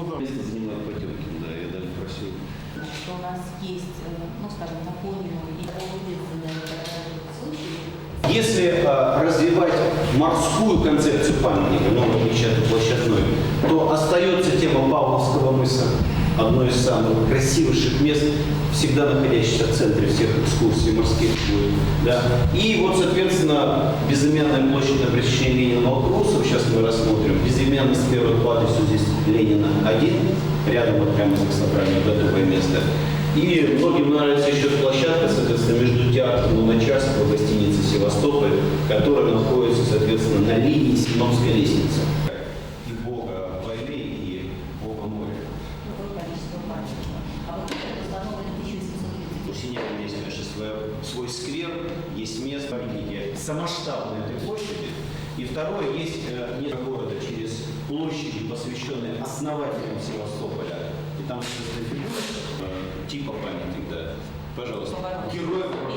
Ну да. Место занимает Потемкин, да, я даже просил. что у нас есть, э, ну, скажем, напомненные и случаи, Если э, развивать морскую концепцию памятника, ну, в отличие от площадной, то остается тема Павловского мыса, одно из самых красивейших мест, всегда находящихся в центре всех экскурсий морских будет. Да. И вот, соответственно, безымянная площадь на пересечении Ленина Малкрусов, сейчас мы рассмотрим, безымянный с первой адресу здесь Ленина 1, рядом вот прямо с собранием готовое место. И многим нравится еще площадка, соответственно, между театром Луначарского и гостиницей Севастополь, которая находится, соответственно, на линии Синопской лестницы. И бога войны, и бога моря. А вот это установлено в 1830 У Синявы есть, конечно, свой, свой сквер, есть место памятники самоштабной этой площади. И второе, есть площади, посвященные основателям Севастополя. И там, соответственно, фигура, э, типа памятник, да. Пожалуйста. Севастополя.